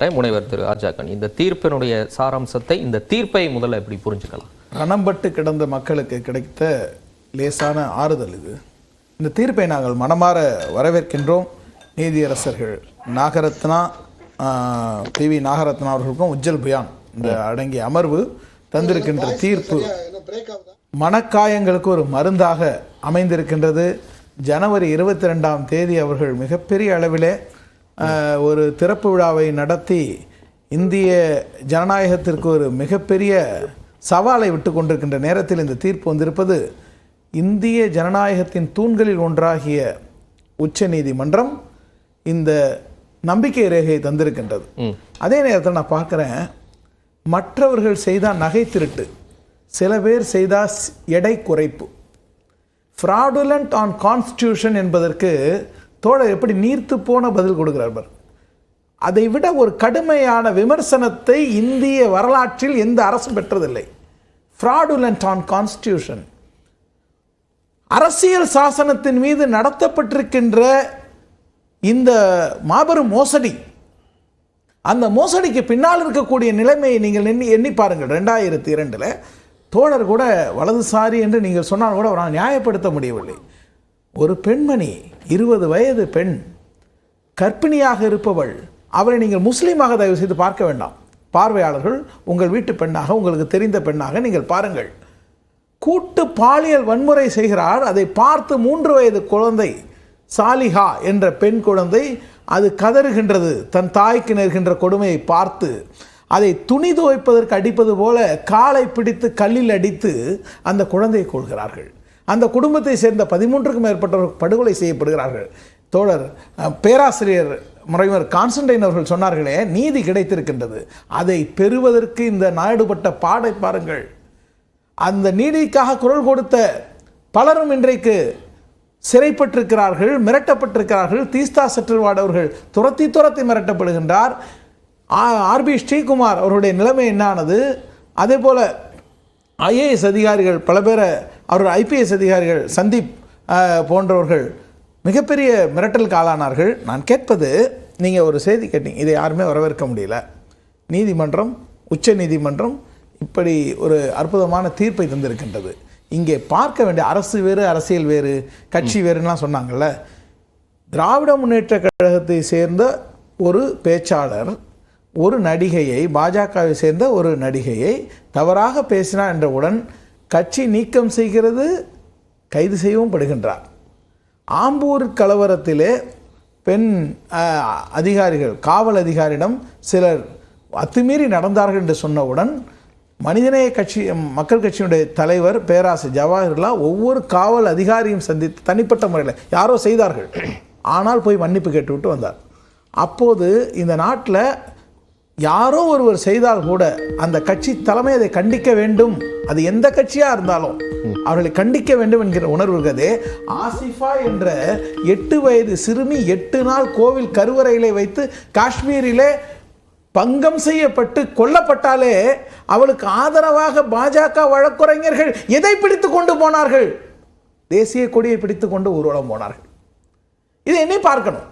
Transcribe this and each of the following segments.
முனைவர் திரு ஆர்ஜாக்கன் இந்த தீர்ப்பினுடைய சாராம்சத்தை இந்த தீர்ப்பை முதல்ல எப்படி புரிஞ்சுக்கலாம்? ரணம்பட்டு கிடந்த மக்களுக்கு கிடைத்த லேசான ஆறுதல் இது. இந்த தீர்ப்பை நாங்கள் மனமாற வரவேற்கின்றோம். நீதியரசர்கள் நாகரத்னா பி வி நாகரத்னா அவர்களுக்கும் உஜ்ஜல் புயான் இந்த அடங்கிய அமர்வு தந்திருக்கின்ற தீர்ப்பு மனக்காயங்களுக்கு ஒரு மருந்தாக அமைந்திருக்கின்றது. ஜனவரி இருபத்தி ரெண்டாம் தேதி அவர்கள் மிகப்பெரிய அளவிலே ஒரு திறப்பு விழாவை நடத்தி இந்திய ஜனநாயகத்திற்கு ஒரு மிகப்பெரிய சவாலை விட்டு கொண்டிருக்கின்ற நேரத்தில் இந்த தீர்ப்பு வந்திருப்பது இந்திய ஜனநாயகத்தின் தூண்களில் ஒன்றாகிய உச்ச நீதிமன்றம் இந்த நம்பிக்கை ரேகையை தந்திருக்கின்றது. அதே நேரத்தில் நான் பார்க்குறேன் மற்றவர்கள் செய்தால் நகை திருட்டு சில பேர் செய்தால் எடை குறைப்பு ஃப்ராடுலண்ட் ஆன் கான்ஸ்டியூஷன் என்பதற்கு தோழர் எப்படி நீர்த்து போன பதில் கொடுக்கிறார் அதை விட ஒரு கடுமையான விமர்சனத்தை இந்திய வரலாற்றில் எந்த அரசும் பெற்றதில்லை. ஃப்ராடுலண்ட் ஆன் கான்ஸ்டியூஷன் அரசியல் சாசனத்தின் மீது நடத்தப்பட்டிருக்கின்ற இந்த மாபெரும் மோசடி அந்த மோசடிக்கு பின்னால் இருக்கக்கூடிய நிலைமையை நீங்கள் எண்ணி எண்ணி பாருங்கள். ரெண்டாயிரத்தி இரண்டில் தோழர் கூட வலதுசாரி என்று நீங்கள் சொன்னால் கூட அவரால் நியாயப்படுத்த முடியவில்லை. ஒரு பெண்மணி இருபது வயது பெண் கர்ப்பிணியாக இருப்பவள் அவரை நீங்கள் முஸ்லீமாக தயவு செய்து பார்க்க வேண்டாம். பார்வையாளர்கள் உங்கள் வீட்டு பெண்ணாக உங்களுக்கு தெரிந்த பெண்ணாக நீங்கள் பாருங்கள். கூட்டு பாலியல் வன்முறை செய்கிறார் அதை பார்த்து மூன்று வயது குழந்தை சாலிஹா என்ற பெண் குழந்தை அது கதறுகின்றது தன் தாய்க்கு நேர்கின்ற கொடுமையை பார்த்து அதை துணி துவைப்பதற்கு அடிப்பது போல காலை பிடித்து கல்லில் அடித்து அந்த குழந்தையை கொள்கிறார்கள் அந்த குடும்பத்தை சேர்ந்த பதிமூன்றுக்கும் மேற்பட்டவர்கள் படுகொலை செய்யப்படுகிறார்கள். தோழர் பேராசிரியர் முறைவர் கான்ஸ்டன்டைன் அவர்கள் சொன்னார்களே நீதி கிடைத்திருக்கின்றது. அதை பெறுவதற்கு இந்த நாடுபட்ட பாடை பாருங்கள். அந்த நீதிக்காக குரல் கொடுத்த பலரும் இன்றைக்கு சிறைப்பட்டிருக்கிறார்கள் மிரட்டப்பட்டிருக்கிறார்கள். தீஸ்தா செட்டில்வாட் அவர்கள் துரத்தி துரத்தி மிரட்டப்படுகின்றார். ஆர்பி ஸ்ரீகுமார் அவருடைய நிலைமை என்னானது அதே போல ஐஏஎஸ் அதிகாரிகள் பல பேரை அவர்கள் ஐபிஎஸ் அதிகாரிகள் சந்தீப் போன்றவர்கள் மிகப்பெரிய மிரட்டலுக்கு ஆளானார்கள். நான் கேட்பது நீங்கள் ஒரு செய்தி கேட்டீங்க. இதை யாருமே வரவேற்க முடியல. நீதிமன்றம் உச்ச நீதிமன்றம் இப்படி ஒரு அற்புதமான தீர்ப்பை தந்திருக்கின்றது. இங்கே பார்க்க வேண்டிய அரசு வேறு அரசியல் வேறு கட்சி வேறுலாம் சொன்னாங்கல்ல. திராவிட முன்னேற்ற கழகத்தை சேர்ந்த ஒரு பேச்சாளர் ஒரு நடிகையை பாஜகவை சேர்ந்த ஒரு நடிகையை தவறாக பேசினார் என்றவுடன் கட்சி நீக்கம் செய்கிறது கைது செய்யவும் படுகின்றார். ஆம்பூர் கலவரத்திலே பெண் அதிகாரிகள் காவல் அதிகாரியிடம் சிலர் அத்துமீறி நடந்தார்கள் என்று சொன்னவுடன் மனிதநேய கட்சி மக்கள் கட்சியினுடைய தலைவர் பேராசை ஜவஹர்லால் ஒவ்வொரு காவல் அதிகாரியும் சந்தித்து தனிப்பட்ட முறையில் யாரோ செய்தார்கள். ஆனால் போய் மன்னிப்பு கேட்டுவிட்டு வந்தார். அப்போது இந்த நாட்டில் யாரோ ஒருவர் செய்தால் கூட அந்த கட்சி தலைமை அதை கண்டிக்க வேண்டும். அது எந்த கட்சியாக இருந்தாலும் அவர்களை கண்டிக்க வேண்டும் என்கிற உணர்வு இருக்கிறது ஆசிஃபா என்ற எட்டு வயது சிறுமி எட்டு நாள் கோவில் கருவறையிலே வைத்து காஷ்மீரிலே பங்கம் செய்யப்பட்டு கொல்லப்பட்டாலே அவளுக்கு ஆதரவாக பாஜக வழக்குரைஞர்கள் எதை பிடித்து கொண்டு போனார்கள்? தேசிய கொடியை பிடித்து கொண்டு ஊர்வலம் போனார்கள். இதை என்னை பார்க்கணும்.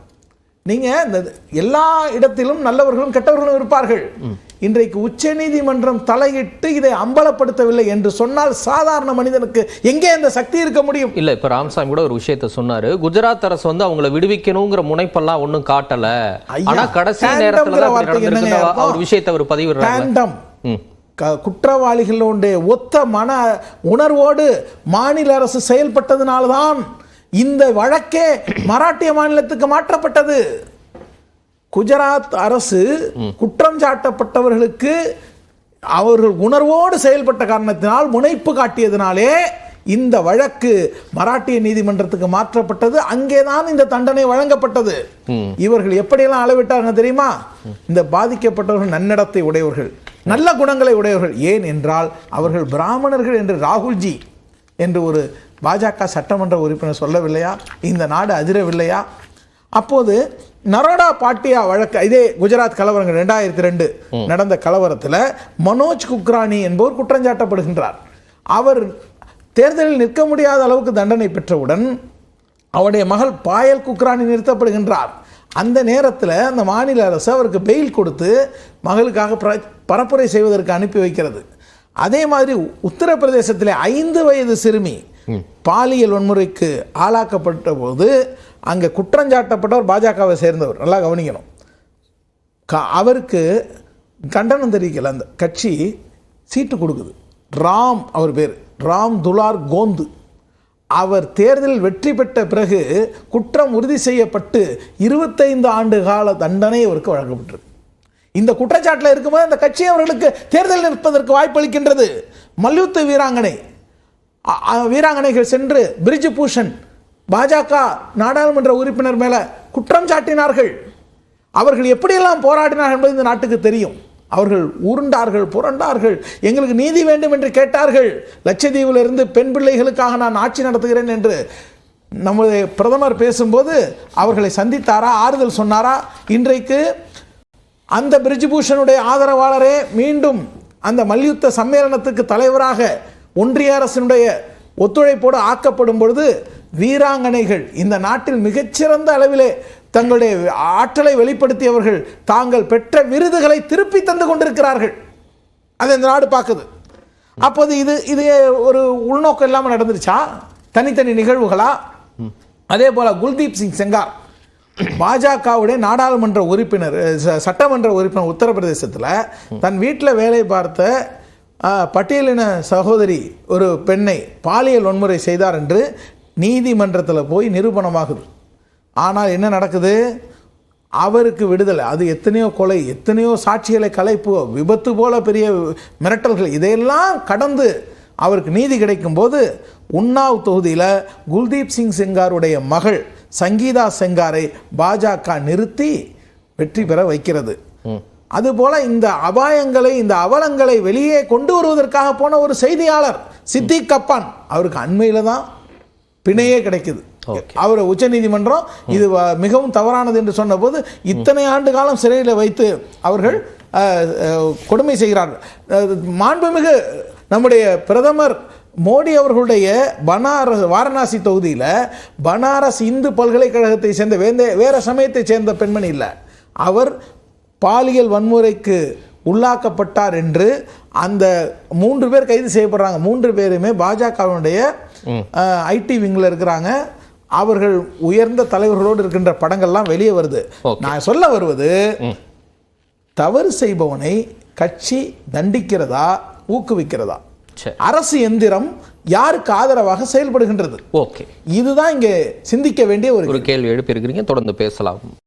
நீங்க இந்த எல்லா இடத்திலும் நல்லவர்களும் கெட்டவர்களும் இருப்பார்கள். இன்றைக்கு உச்ச நீதிமன்றம் தலையிட்டு இதை அம்பலப்படுத்தவில்லை என்று சொன்னால் சாதாரண மனிதனுக்கு எங்கே அந்த சக்தி இருக்க முடியும்? இல்ல இப்ப ராமசாமி கூட ஒரு விஷயத்த சொன்னாரு. குஜராத் அரசு வந்து அவங்கள விடுவிக்கணுங்கிற முனைப்பெல்லாம் ஒன்றும் காட்டல. ஐயா, ஆனா கடைசி நேரத்துல? அவர் விஷயத்தை அவர். க- குற்றவாளிகளுடைய ஒத்த மன உணர்வோடு மாநில அரசு செயல்பட்டதனால்தான் இந்த வழக்கே மராட்டிய மாநிலத்துக்கு மாற்றப்பட்டது. குஜராத் அரசு குற்றம் சாட்டப்பட்டவர்களுக்கு அவர்கள் உணர்வோடு செயல்பட்ட காரணத்தினால் முனைப்பு காட்டியதினாலே இந்த வழக்கு மராட்டிய நீதிமன்றத்துக்கு மாற்றப்பட்டது. அங்கேதான் இந்த தண்டனை வழங்கப்பட்டது. இவர்கள் எப்படியெல்லாம் அளவிட்டாங்க தெரியுமா? இந்த பாதிக்கப்பட்டவர்கள் நன்னடத்தை உடையவர்கள் நல்ல குணங்களை உடையவர்கள். ஏன் என்றால் அவர்கள் பிராமணர்கள் என்று ராகுல்ஜி என்று ஒரு பாஜக சட்டமன்ற உறுப்பினர் சொல்லவில்லையா? இந்த நாடு அதிரவில்லையா? அப்போது நரோடா பாட்டியா வழக்கு இதே குஜராத் கலவரங்கள் ரெண்டாயிரத்தி ரெண்டு நடந்த கலவரத்தில் மனோஜ் குக்ரானி என்பவர் குற்றஞ்சாட்டப்படுகின்றார். அவர் தேர்தலில் நிற்க முடியாத அளவுக்கு தண்டனை பெற்றவுடன் அவருடைய மகள் பாயல் குக்ரானி நிறுத்தப்படுகின்றார். அந்த நேரத்தில் அந்த மாநில அரசு அவருக்கு பெயில் கொடுத்து மகளுக்காக பிர- பரப்புரை செய்வதற்கு அனுப்பி வைக்கிறது. அதே மாதிரி உத்தரப்பிரதேசத்தில் ஐந்து வயது சிறுமி பாலியல் வன்முறைக்கு ஆளாக்கப்பட்ட போது அங்கே குற்றஞ்சாட்டப்பட்டவர் பாஜகவை சேர்ந்தவர். நல்லா கவனிக்கணும். க- அவருக்கு கண்டனம் தெரிவிக்கல. அந்த கட்சி சீட்டு கொடுக்குது. ராம் அவர் பேர். ராம் துலார் கோந்து. அவர் தேர்தலில் வெற்றி பெற்ற பிறகு குற்றம் உறுதி செய்யப்பட்டு இருபத்தைந்து ஆண்டு கால தண்டனை அவருக்கு வழங்கப்பட்டிருக்கு. இந்த குற்றச்சாட்டில் இருக்கும்போது அந்த கட்சி அவர்களுக்கு தேர்தல் நிற்பதற்கு வாய்ப்பளிக்கின்றது. மல்யுத்த வீராங்கனை வீராங்கனைகள் சென்று பிரிஜ் பூஷன் பாஜக நாடாளுமன்ற உறுப்பினர் மேலே குற்றம் சாட்டினார்கள். அவர்கள் எப்படியெல்லாம் போராடினார்கள் என்பது இந்த நாட்டுக்கு தெரியும். அவர்கள் உருண்டார்கள் புரண்டார்கள். எங்களுக்கு நீதி வேண்டும் என்று கேட்டார்கள். லட்சத்தீவில் இருந்து பெண் பிள்ளைகளுக்காக நான் ஆட்சி நடத்துகிறேன் என்று நமது பிரதமர் பேசும்போது அவர்களை சந்தித்தாரா ஆறுதல் சொன்னாரா? இன்றைக்கு அந்த பிரிஜ்பூஷனுடைய ஆதரவாளரே மீண்டும் அந்த மல்யுத்த சம்மேளனத்துக்கு தலைவராக ஒன்றிய அரசினுடைய ஒத்துழைப்போடு ஆக்கப்படும் பொழுது வீராங்கனைகள் இந்த நாட்டில் மிகச்சிறந்த அளவிலே தங்களுடைய ஆற்றலை வெளிப்படுத்தியவர்கள் தாங்கள் பெற்ற விருதுகளை திருப்பி தந்து கொண்டிருக்கிறார்கள். அதை இந்த நாடு பார்க்குது. அப்போது இது இது ஒரு உள்நோக்கம் இல்லாமல் நடந்துருச்சா? தனித்தனி நிகழ்வுகளா? அதே போல குல்தீப் சிங் செங்கார் பாஜகவுடைய நாடாளுமன்ற உறுப்பினர் ச- சட்டமன்ற உறுப்பினர் உத்தரப்பிரதேசத்தில் தன் வீட்டில் வேலை பார்த்த பட்டியலின சகோதரி ஒரு பெண்ணை பாலியல் வன்முறை செய்தார் என்று நீதிமன்றத்தில் போய் நிரூபணமாகுது. ஆனால் என்ன நடக்குது? அவருக்கு விடுதலை. அது எத்தனையோ கொலை எத்தனையோ சாட்சிகளை கலைப்பு விபத்து போல பெரிய மிரட்டல்கள் இதையெல்லாம் கடந்து அவருக்கு நீதி கிடைக்கும்போது உன்னாவ் தொகுதியில் குல்தீப் சிங் செங்காருடைய மகள் சங்கீதா செங்காரை பாஜக நிறுத்தி வெற்றி பெற வைக்கிறது. அதுபோல இந்த அபாயங்களை இந்த அவலங்களை வெளியே கொண்டு வருவதற்காக போன ஒரு செய்தியாளர் சித்திக் கப்பான். அவருக்கு அண்மையில தான் பிணையே கிடைக்குது. அவர் உச்சநீதிமன்றம் இது மிகவும் தவறானது என்று சொன்னபோது இத்தனை ஆண்டு காலம் சிறையில் வைத்து அவர்கள் கொடுமை செய்கிறார்கள். மாண்புமிகு நம்முடைய பிரதமர் மோடி அவர்களுடைய பனாரஸ் வாரணாசி தொகுதியில் பனாரஸ் இந்து பல்கலைக்கழகத்தை சேர்ந்த வேந்த வேற சமயத்தை சேர்ந்த பெண்மணி இல்லை. அவர் பாலியல் வன்முறைக்கு உள்ளாக்கப்பட்டார் என்று அந்த மூன்று பேர் கைது செய்யப்படுறாங்க. மூன்று பேருமே பாஜகவினுடைய ஐடி விங்கில் இருக்கிறாங்க. அவர்கள் உயர்ந்த தலைவர்களோடு இருக்கின்ற படங்கள்லாம் வெளியே வருது. நான் சொல்ல வருவது தவறு செய்பவனை கட்சி தண்டிக்கிறதா ஊக்குவிக்கிறதா? அரசு எந்திரம் யாருக்கு ஆதரவாக செயல்படுகின்றது? ஓகே. இதுதான் இங்கே சிந்திக்க வேண்டிய ஒரு ஒரு கேள்வி எழுப்பியிருக்கிறீங்க. தொடர்ந்து பேசலாம்.